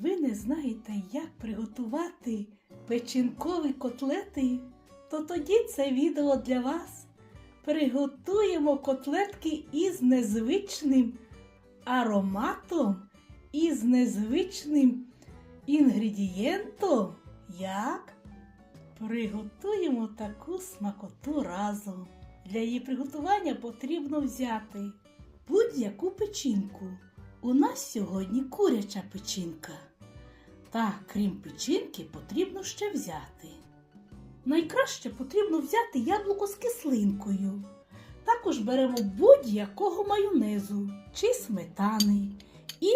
Ви не знаєте, як приготувати печінкові котлети? То тоді це відео для вас. Приготуємо котлетки із незвичним ароматом, із незвичним інгредієнтом. Як? Приготуємо таку смакоту разом. Для її приготування потрібно взяти будь-яку печінку. У нас сьогодні куряча печінка. Та крім печінки, потрібно ще взяти. Найкраще потрібно взяти яблуко з кислинкою. Також беремо будь-якого майонезу чи сметани. І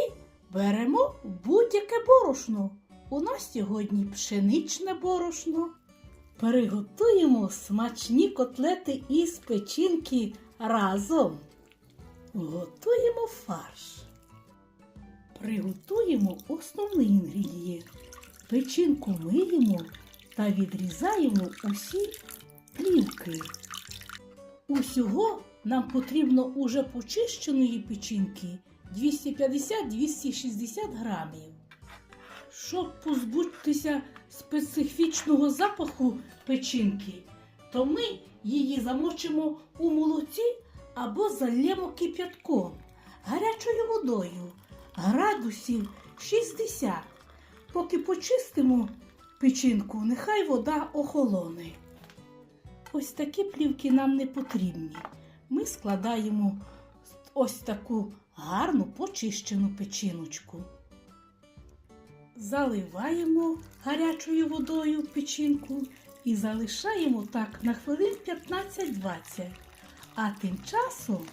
беремо будь-яке борошно. У нас сьогодні пшеничне борошно. Приготуємо смачні котлети із печінки разом. Готуємо фарш. Приготуємо основний інгредієнт. Печінку миємо та відрізаємо усі плівки. Усього нам потрібно уже почищеної печінки 250-260 грамів. Щоб позбутися специфічного запаху печінки, то ми її замочимо у молоці або зальємо кип'ятком гарячою водою градусів 60. Поки почистимо печінку, нехай вода охолоне. Ось такі плівки нам не потрібні. Ми складаємо ось таку гарну почищену печіночку. Заливаємо гарячою водою печінку і залишаємо так на хвилин 15-20. А тим часом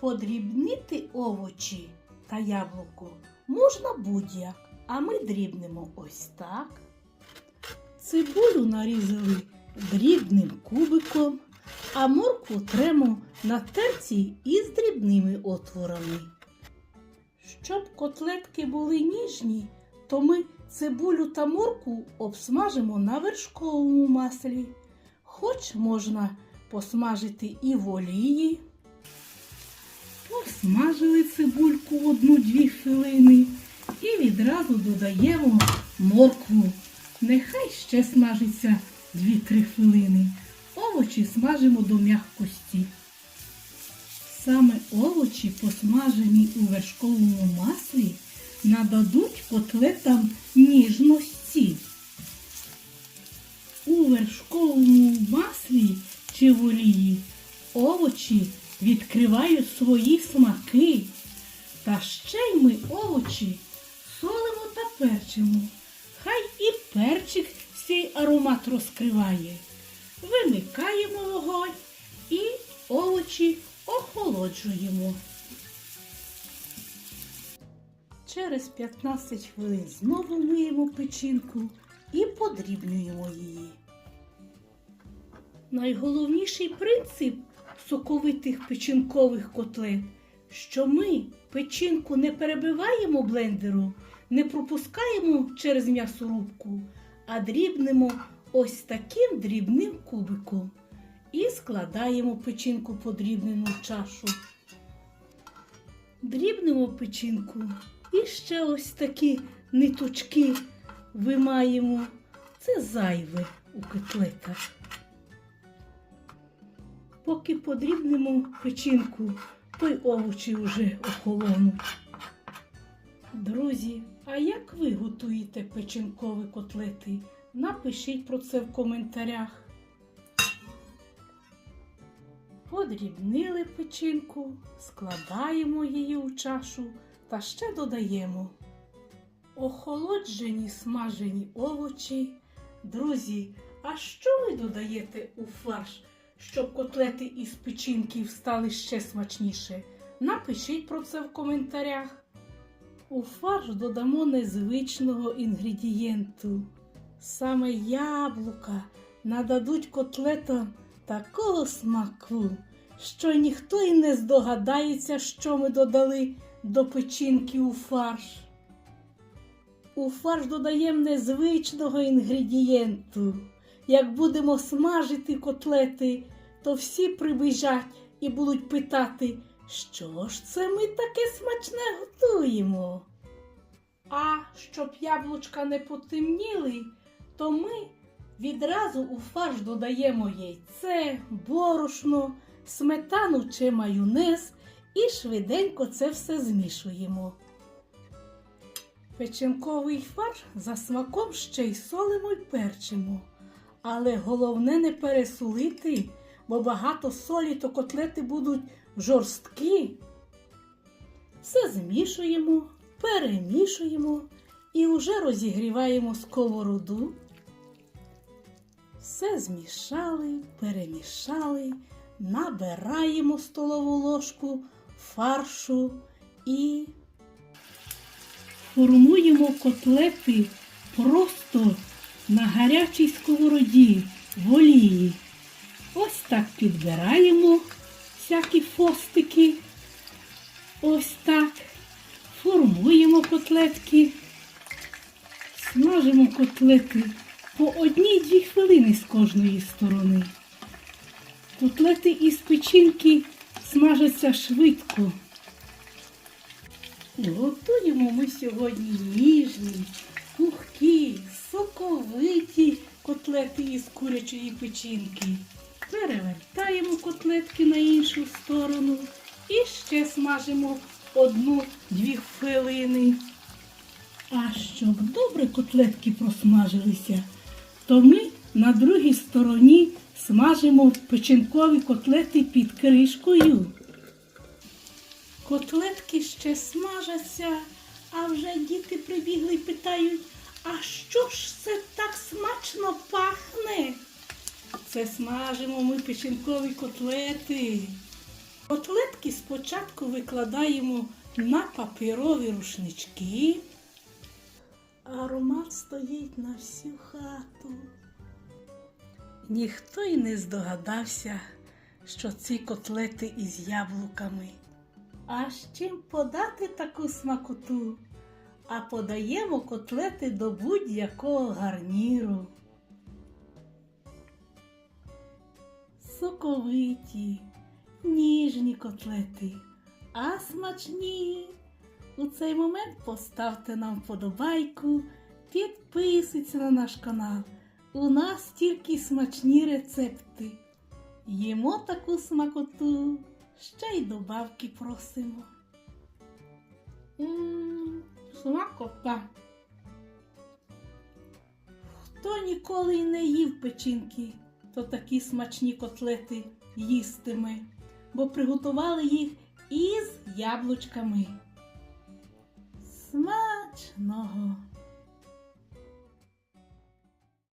подрібнити овочі та яблуко можна будь-як, а ми дрібнемо ось так. Цибулю нарізали дрібним кубиком, а моркву тремо на терці із дрібними отворами. Щоб котлетки були ніжні, то ми цибулю та моркву обсмажимо на вершковому маслі. Хоч можна посмажити і в олії. Посмажили цибульку одну-дві хвилини і відразу додаємо моркву. Нехай ще смажиться 2-3 хвилини. Овочі смажимо до м'якості. Саме овочі, посмажені у вершковому маслі, нададуть котлетам ніжності. Відкривають свої смаки. Та ще й ми овочі солимо та перчимо. Хай і перчик свій аромат розкриває. Вимикаємо вогонь і овочі охолоджуємо. Через 15 хвилин знову миємо печінку і подрібнюємо її. Найголовніший принцип соковитих печінкових котлет, що ми печінку не перебиваємо блендеру, не пропускаємо через м'ясорубку, а дрібнемо ось таким дрібним кубиком і складаємо печінку подрібнену в чашу. Дрібнемо печінку і ще ось такі ниточки вимаємо. Це зайве у котлетах. Поки подрібнемо печінку, то й овочі вже охолонуть. Друзі, а як ви готуєте печінкові котлети? Напишіть про це в коментарях. Подрібнили печінку, складаємо її у чашу та ще додаємо охолоджені смажені овочі. Друзі, а що ви додаєте у фарш, щоб котлети із печінки стали ще смачніше? Напишіть про це в коментарях. У фарш додамо незвичного інгредієнту. Саме яблука нададуть котлетам такого смаку, що ніхто й не здогадається, що ми додали до печінки у фарш. У фарш додаємо незвичного інгредієнту. Як будемо смажити котлети, то всі прибіжать і будуть питати, що ж це ми таке смачне готуємо. А щоб яблучка не потемніли, то ми відразу у фарш додаємо яйце, борошно, сметану чи майонез і швиденько це все змішуємо. Печінковий фарш за смаком ще й солимо й перчимо. Але головне не пересолити, бо багато солі, то котлети будуть жорсткі. Все змішуємо, перемішуємо і вже розігріваємо сковороду. Все змішали, перемішали, набираємо столову ложку фаршу і формуємо котлети просто на гарячій сковороді в олії. Ось так підбираємо всякі фостики. Ось так. Формуємо котлетки. Смажимо котлети по одній-дві хвилини з кожної сторони. Котлети із печінки смажаться швидко. Готуємо ми сьогодні ніжні, пухкі, соковиті котлети із курячої печінки. Перевертаємо котлетки на іншу сторону і ще смажимо одну-дві хвилини. А щоб добре котлетки просмажилися, то ми на другій стороні смажимо печінкові котлети під кришкою. Котлетки ще смажаться, а вже діти прибігли і питають, а що ж це так смачно пахне? Це смажимо ми печінкові котлети. Котлетки спочатку викладаємо на паперові рушнички. Аромат стоїть на всю хату. Ніхто й не здогадався, що ці котлети із яблуками. А з чим подати таку смакоту? А подаємо котлети до будь-якого гарніру. Соковиті, ніжні котлети, а смачні. У цей момент поставте нам вподобайку, підписуйтесь на наш канал. У нас тільки смачні рецепти. Їмо таку смакоту, ще й добавки просимо. Мм, смакота. Хто ніколи й не їв печінки, то такі смачні котлети їстиме, бо приготували їх із яблучками. Смачного!